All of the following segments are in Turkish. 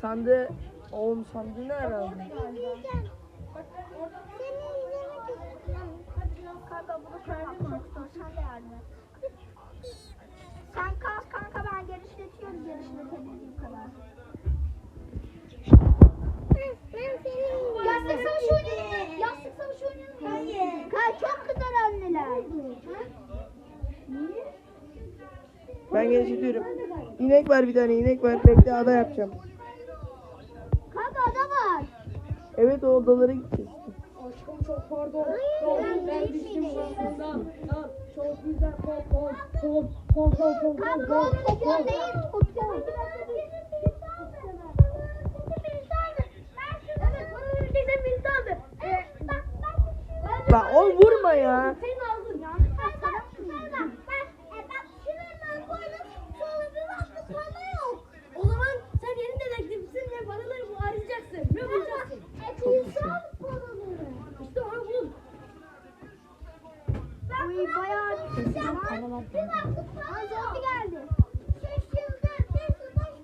Sandığı oğlum sandığı ne herhalde? Kanka bunu koymak çok zor. Sen de yardım et. Sen kas kanka ben genişletiyorum genişletebildiğim kadar. Yastık savaşı oynayalım. Yastık savaşı oynayalım. Hayır. Kanka çok güzel anneler. Ben genişletiyorum. İnek var bir tane inek var. Bekle ada yapacağım. Evet o odalara gideceğiz. Aşkım çok pardon. Hayır, Ben düştüm şansından. Çok güzel pom pom pom pom pom pom pom Kanka o pom pom tutuyor pom. değil tutuyor. Lan o vurma ya. O zaman sen yeni dedektifsin ve paraları bu arayacaksın. Ne bulacaksın? İşte onu bul. Uy bayağı bir Aa, zombi geldi.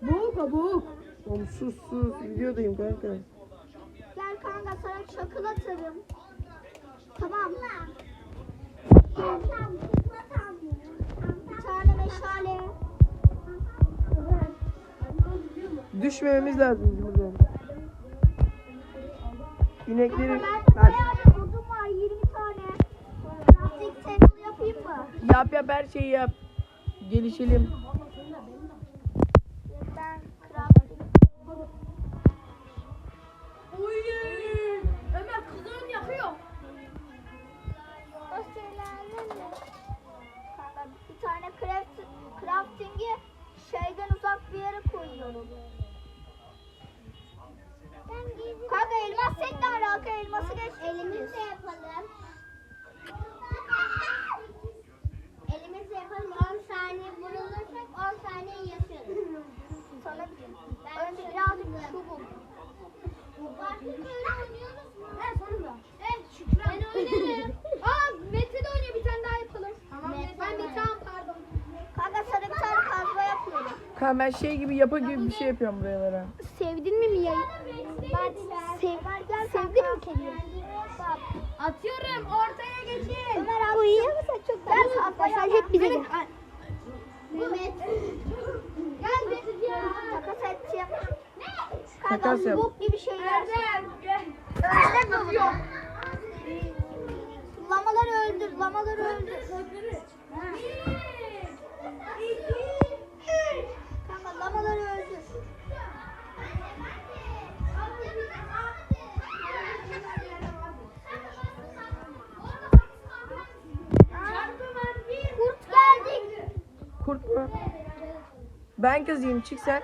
Boğuk ha boğuk. Oğlum sus sus. Videodayım kanka. Gel kanka sana çakıl atarım. Tamam. Bir tane meşale. Düşmememiz lazım bizim buradan. İnekleri Kanka Ver. bende bayağı bir odun var 20 tane. Lastik table yapayım mı? yap yap her şeyi yap. Gelişelim. Yapıyorum. Kanka ben şey gibi yapa gibi bir şey yapıyorum buralara. Sevdin mi Mia'yı? Ben sev, sevdin mi kediyi? Atıyorum ortaya geçin. Ömer abi. Uyuyor musun çok Ben arkadaşlar hep bize gel. Mehmet. Gel be. Takas edeceğim. Takas yap. bok gibi şeyler. Öldür mü? Lamaları öldür, lamaları öldür. Kanka Ben kızayım çık sen.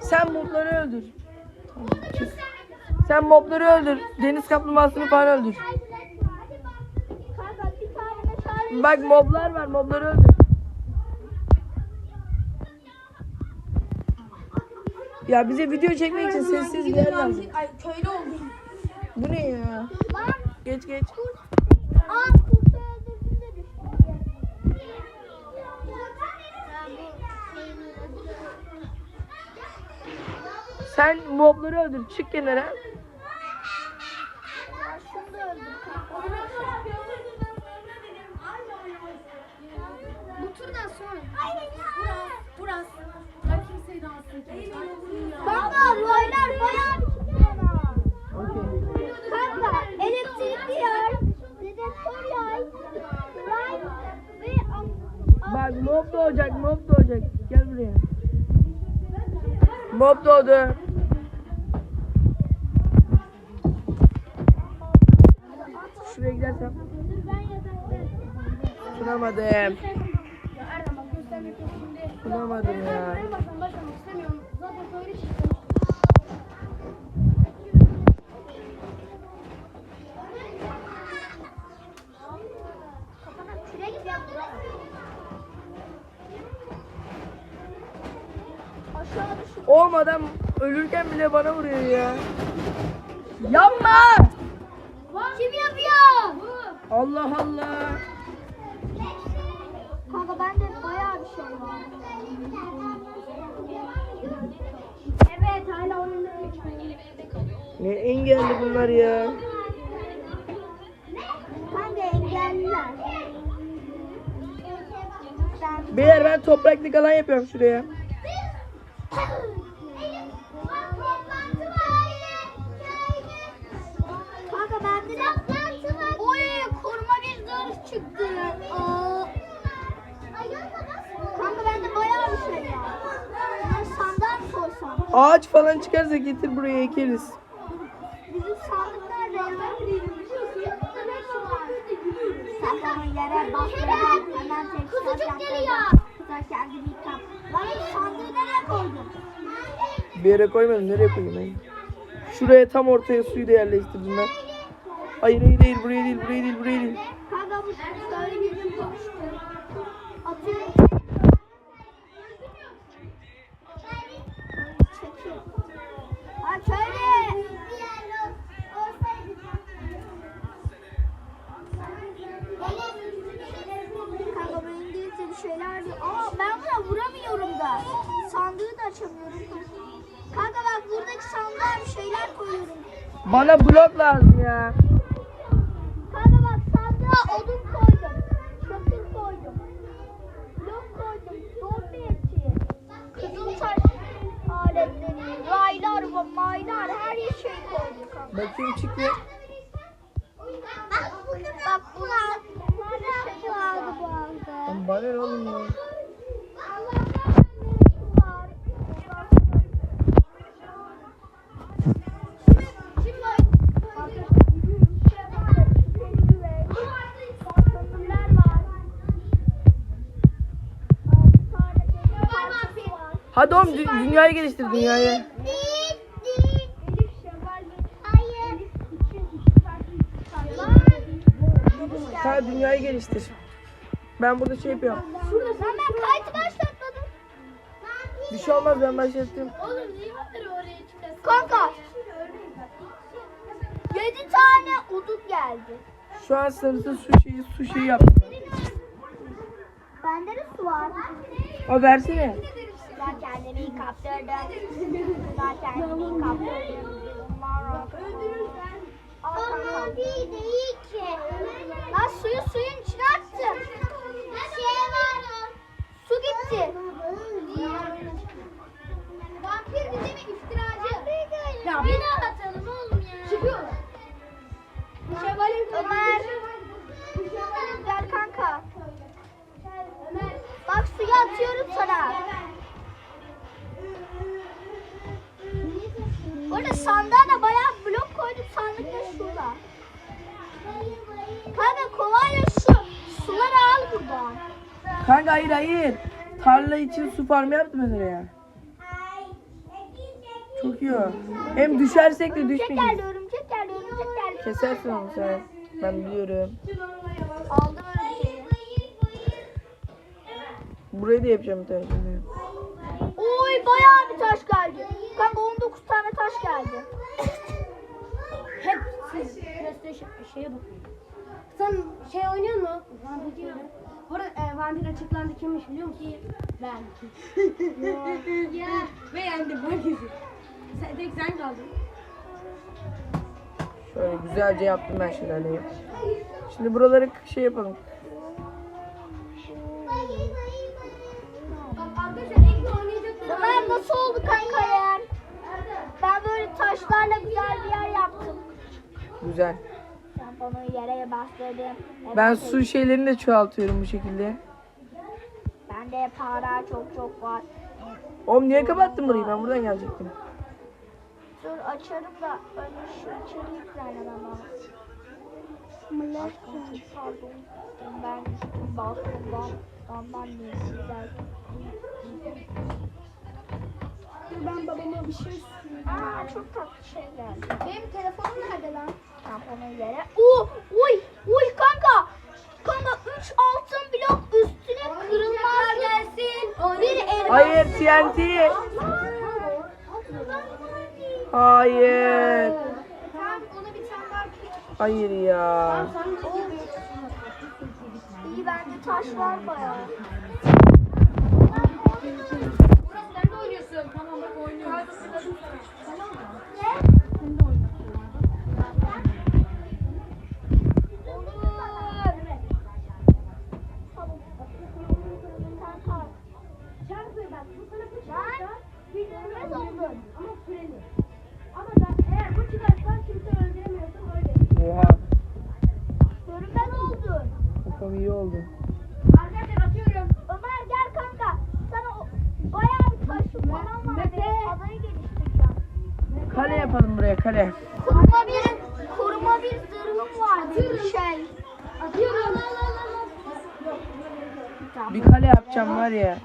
Sen mobları öldür. Tamam, çık. Sen mobları öldür. Deniz kaplumbağasını falan öldür. Bak moblar var mobları öldür. Ya bize video çekmek için sessiz bir yer lazım. Ay köylü oldum. Bu ne ya? Geç geç. Aa kurtu öldürdüm de düştü. Sen mobları öldür. Çık kenara. Bu turdan sonra. Burası. Ben kimseyi rahatsız etmeyeceğim. Kanka roylar bayağı. Okey. Kanka elektrikli yer, dedektör yay, ray ve Bak mob doğacak mob doğacak. Gel buraya. Mob doğdu. Kafana kürek yap. Aşağı düşün. Olmadan ölürken bile bana vuruyor ya. Yapma. Allah Allah. Kanka bende bayağı bir şey var. Evet hala oyunda Ne engelli bunlar ya? Kanka engelliler. Beyler ben topraklık alan yapıyorum şuraya. Ağaç falan çıkarsa getir buraya ekeriz. Bizim sandık nerede ya? Sakın yere basmadan hemen Kuzucuk geliyor. Kızlar kendini yıkar. Lan sandığı nereye koydun? Bir yere koymadım. Nereye koyayım ben? Şuraya tam ortaya suyu da yerleştirdim ben. Hayır hayır değil buraya değil buraya değil buraya değil. Kanka bu şöyle bizim konuştu. Atıyorum. Çekil. Ha şöyle. Kanka bu İngilizce bir şeyler diyor. Aa ben buna vuramıyorum da. Sandığı da açamıyorum. Kanka bak buradaki sandığa bir şeyler koyuyorum. Bana blok lazım ya. Kanka bak sandığa odun koydum. Çakıl koydum. Blok koydum. Zombi eti. Kızıltaş aletleri. Raylar, maylar her şey koydum kanka. Bakayım çıkıyor. Bak, bak bunlar da şey bu arada. Bana ne oğlum ya? Hadi oğlum dü- dünyayı geliştir dünyayı. Ha dünyayı geliştir. Ben burada şey yapıyorum. Şurada sen ben kayıtı başlatmadım. Bir şey olmaz ben başlattım. Oğlum niye onları oraya çıkarsın? Kanka. 7 tane uduk geldi. Şu an sınırsız su şeyi su şeyi yaptım. Bende de su var. O versene. Kendimi kaptırdım. Ben kendimi kaptırdım. Ama değil değil ki. Lan suyu suyun içine attım. Şey var. Su gitti. Vampir değil mi iftiracı? Ya bir daha oğlum ya. Çıkıyor. Ömer. Gel kanka. Bak suyu atıyorum sana. Sandığa da bayağı blok koydum sandık da şurada. Kanka kovayla şu suları al buradan. Kanka hayır hayır. Tarla için su farmı yaptım mesela ya. Çok iyi o. Hem düşersek de Örümcek düşmeyiz. geldi, örümcek geldi, örümcek geldi. Kesersin onu sen. Ben biliyorum. Aldım örümceği. Burayı da yapacağım bir tane şimdi. Oy bayağı bir taş geldi. Kanka 19 tane taş geldi. Hep siz PlayStation şeye bakın. Sen şey oynuyor mu? Vampir. Bu arada e, vampir açıklandı kimmiş biliyor musun? Ben. ya. Ve yendim herkesi. Sen, tek sen kaldın. Şöyle güzelce yaptım ben şelaleyi. Şimdi buraları şey yapalım. Nasıl oldu kanka yer? Ben böyle taşlarla güzel bir yer yaptım. Güzel. Ben bunu yere bastırdım. Ben su şeylerini de çoğaltıyorum bu şekilde. Bende para çok çok var. Oğlum niye kapattın burayı? Ben buradan gelecektim. Dur açarım da önce şu içeri yüklerim ama. Aşkım pardon. Ben düştüm balkondan. Ondan değil güzel. Ben babama bir şey Aa çok tatlı şeyler. Benim telefonum nerede lan? Tamponu yere. Oo, uy, uy kanka. Kanka 3 altın blok üstüne kırılmaz gelsin. Bir elmas. Hayır TNT. Hayır. Tamam ona bir tane daha Hayır ya. İyi bende taş var bayağı. Geldi ya.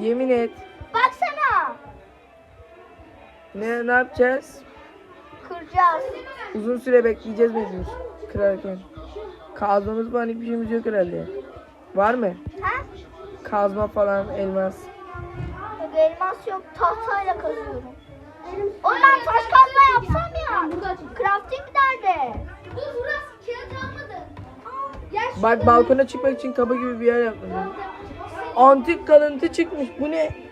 Yemin et. Baksana. Ne ne yapacağız? Uzun süre bekleyeceğiz mecbur. Kırarken. Kazmamız falan hiçbir şeyimiz yok herhalde. Var mı? Ha? Kazma falan, elmas. Yok elmas yok tahtayla kazıyorum. Oğlum ben taş kazma yapsam ya. Crafting nerede? Dur burası kağıt almadı. Bak balkona çıkmak için kaba gibi bir yer yaptım. ben. Antik kalıntı çıkmış. Bu ne?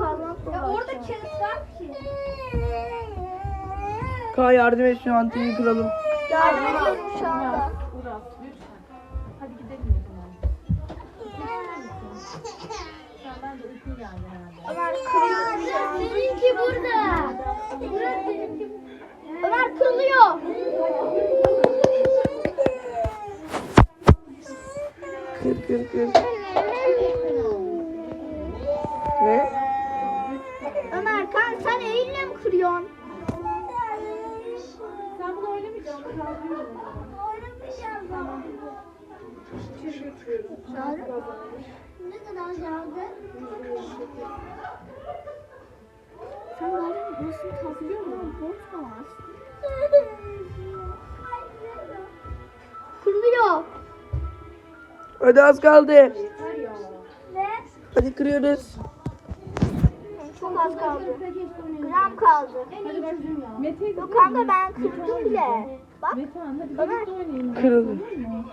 Kazmak zorunda. Orada kağıt var ki. Ka yardım et şu antiği kıralım. Yardım ediyorum şu anda. Uras lütfen. Hadi gidelim o zaman. Sen bence uykun geldi herhalde. Ömer kırıyor. Seninki burada. Ömer kırılıyor. Kır kır kır. Ne? Kan sen bunu oynamayacaksın. Kaldırıyorum. Ne kadar geldi? Sen galiba burasını kazıyor musun? Hadi az kaldı. Ne? Hadi kırıyoruz. Çok az kaldı. Gram kaldı. Yok kanka ben kırdım bile. Bak Ömer. Kırıldı.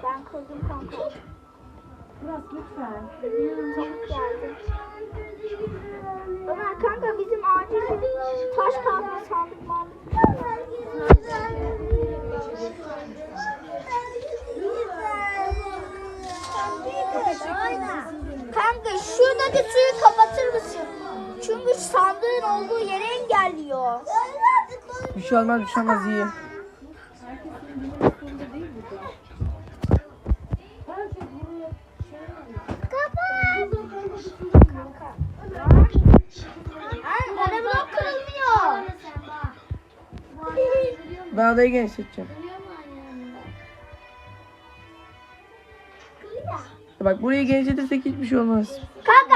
ben kırdım kanka. Uras lütfen. Çabuk geldi. Ömer kanka bizim acil taş kazma sandık mandık. Şey olmaz bir şey olmaz iyi. Ben adayı genişleteceğim. Bak burayı genişletirsek hiçbir şey olmaz. Kanka